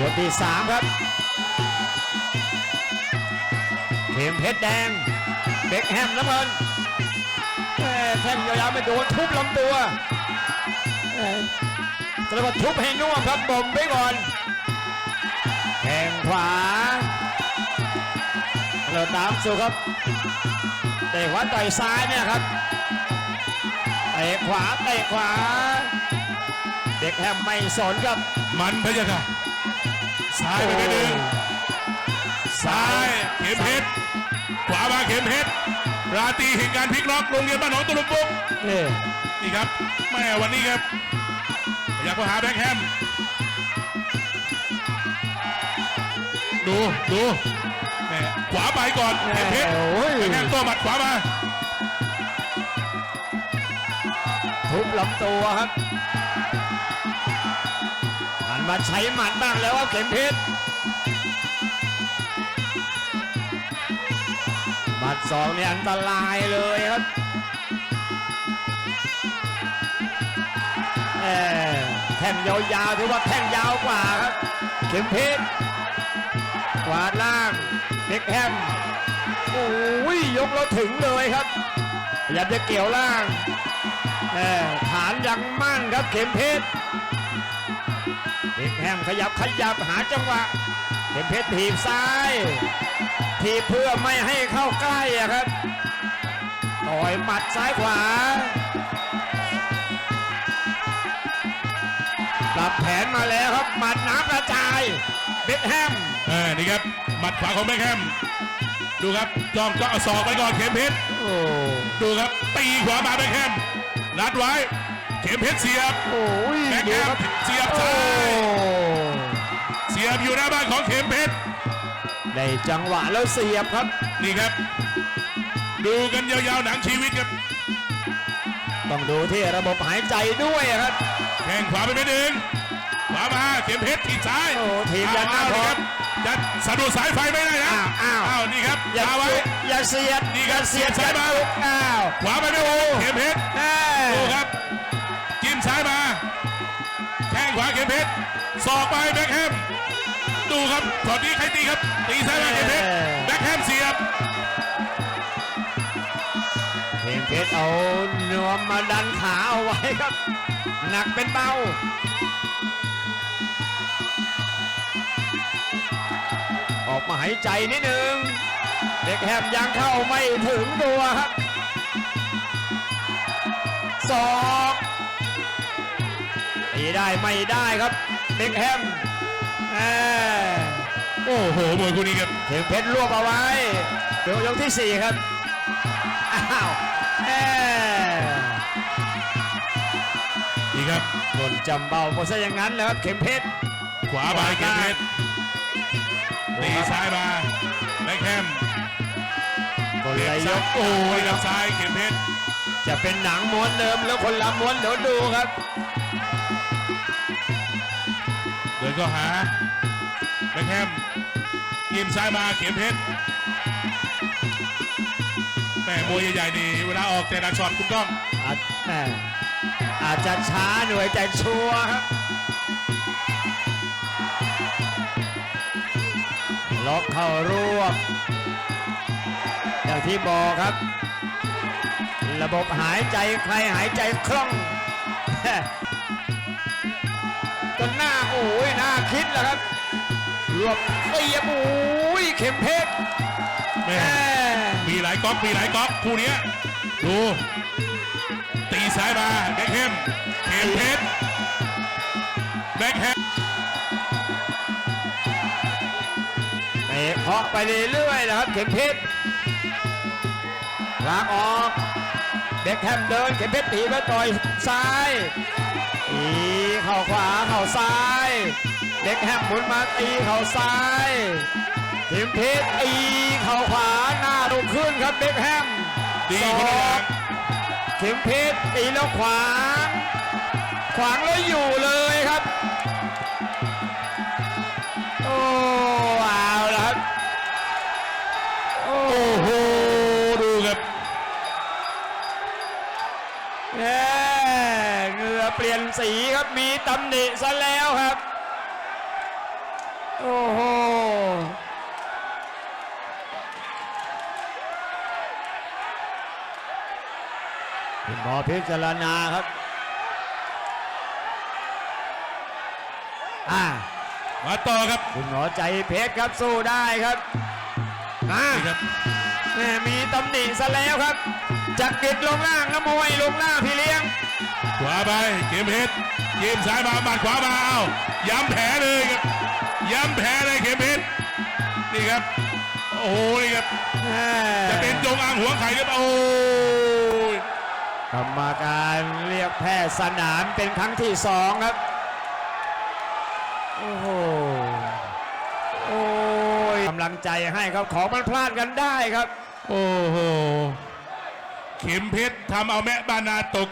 ยกที่สามครับ เข็มเพชรแดง เบ็กแฮมน้ำเงินแม่แท่งยาวๆไม่โดนทุบลำตัวจะรียกว่าทุบให้น่วมครับบ่มไว้ก่อนแข่งขวาเราตามสู่ครับเตะขวาต่อยซ้ายเนี่ยครับเตะขวาเตะขวา เด็กแฮมไม่สนครับ มันพะยะค่ะซ้ายไปนิดนึงซ้ายเข็มเพชรขวามาเข็มเพชรราตรีแห่งการพลิกล็อกโรงเรียนบ้านหนองตะลุมปุกนี่นี่ครับแม่วันนี้ครับอยากไปหาแบ็คแฮมดูดูแม่ขวาไปก่อนเข็มเพชรโอ้ย แบ็คแฮมตัวหมัดขวามาทุบลำตัวครับหัน มาใช้หมัดบ้างแล้วครับเข็มเพชรหมัดสองนี่อันตรายเลยครับแหมแท่งยาวๆถือว่าแท่งยาวกว่าครับ เข็มเพชรกวาดล่างเบ็กแฮมโอ้ยยกแล้วถึงเลยครับพยายามจะเกี่ยวล่างแม่ฐานยังมั่นครับเข็มเพชร มขยับขยับหาจังหวะเข็มเพชรถีบซ้าย ถีบเพื่อไม่ให้เข้าใกล้อะครับต่อยหมัดซ้ายขวาปรับแผนมาแล้วครับหมัดน้ำกระจายเบ็กแฮมเออนี่ครับหมัดขวาของแบ็คแฮมดูครับจ้องจ้องเอาศอกไปก่อนเข็มเพชรโอ้ดูครับตีขวามาแบ็คแฮมนัดไว้ เข็มเพชรเสียบโอ้ยแบ็คแฮมเสียบโอ้ซ้าย เสียบอยู่หน้าบ้านของเข็มเพชรได้จังหวะแล้วเสียบครับ นี่ครับ ดูกันยาวๆหนังชีวิตครับ ต้องดูที่ระบบหายใจด้วยครับแข้งขวาไปไม่ดึงขวามาเข็มเพชรทีบซ้ายโอ้ทีบยันหน้าอ้วท้องครับจะสะดุดสายไฟไม่ได้นะอ้าวอ้าวนี่ครับอย่าคาไว้จุกอย่าเสียดนี่ครับอย่าเสียดเสียดซ้ายมาจุกอ้าวขวาไปไม่ดึงเข็มเพชรแม่ดูครับจิ้มซ้ายมาแข้งขวาเข็มเพชรศอกไปแบ็คแฮม ดูครับตอนนี้ใครตีครับ ตีซ้ายมาเข็มเพชรแบ็คแฮมเสียบเพมเพชรเอานวมมาดันขาเอาไว้ครับ หนักเป็นเบาออกมาหายใจนิดนึงเด็กแฮมยังเข้าไม่ถึงตัวครับศอกตีได้ไม่ได้ครับเด็กแฮมแหม่ โอ้โหมวยคู่นี้ครับเข็มเพชรรวบเอาไว้เดี๋ยวยกที่สี่ครับอ้าวแหมนี่ครับบนจำเบาเพราะซะอย่างนั้นแล้วครับเข็มเพชรขวาไปเข็มเพชรตีซ้ายมาแบ็คแฮมคนเตะละยซ้ายกโอ้ยกับซ้ายเข็มเพชรจะเป็นหนังม้วนเดิมแล้วคนละม้วนเดี๋ยวดูครับ ดินเข้าหาแบ็คแฮมยิมซ้ายมาเข็มเพชรแม่มวยใหญ่ๆนี่เวลาออกแต่ดักช็อตคุณก้องอาจแหม่อาจจะช้าหน่วยแต่ชัวร์ครับล็อกเข้ารวบอย่างที่บอกครับ ระบบหายใจใครหายใจคล่อง นหน้าโอ้ยหน้าคิดแล้วครับรวบเสียบโอ้ยเข็มเพชรแม่แม่มีหลายก๊อกมีหลายก๊อกคู่เนี้ยดู ตีซ้ายมาแบ็คแฮมเข็มเพชรแบ็คแฮมเตะเคาะไปเรื่อยๆนะครับ เข็มเพชรลากออกเบ็คแฮมเดินเข็มเพชรถีบแล้วต่อย ซ้ายตีเข่าขวาเข่าซ้ายเบ็คแฮมหมุนมาตีเข่าซ้ายเข็มเพชรตีเข่าขวาหน้าลุกขึ้นครับเบ็คแฮมดีศคนอละกเข็มเพชรตีแล้วขวาง ขวางแล้วอยู่เลยครับ โอ้ ปลี่ยนศรีครับมีตำหนิซะแล้วครับ โอ้โหคุณหมอพิจารณาครับอ่ามาต่อครับ คุณหมอใจเพชรครับสู้ได้ครับอ่านี่ครับแม่มีตำหนิซะแล้วครับจักริดลงล่างนะมวยลงล่างพี่เลี้ยง ขวาไปเข็มเพชรยิ้มซ้ายมาหมัดขวามาเอาย้ำแผลเลยครับ ย้ำแผลเลยเข็มเพชรนี่ครับ โอ้โหนี่ครับจะเป็นจงอางหัวไข่หรือเปล่าโอ้ยกรรมการเรียกแพทย์สนามเป็นครั้งที่สองครับโอ้โหโอ้ยกำลังใจให้ครับของมันพลาดกันได้ครับ โอ้โหเข็มเพชรทำเอาแม่บานาตก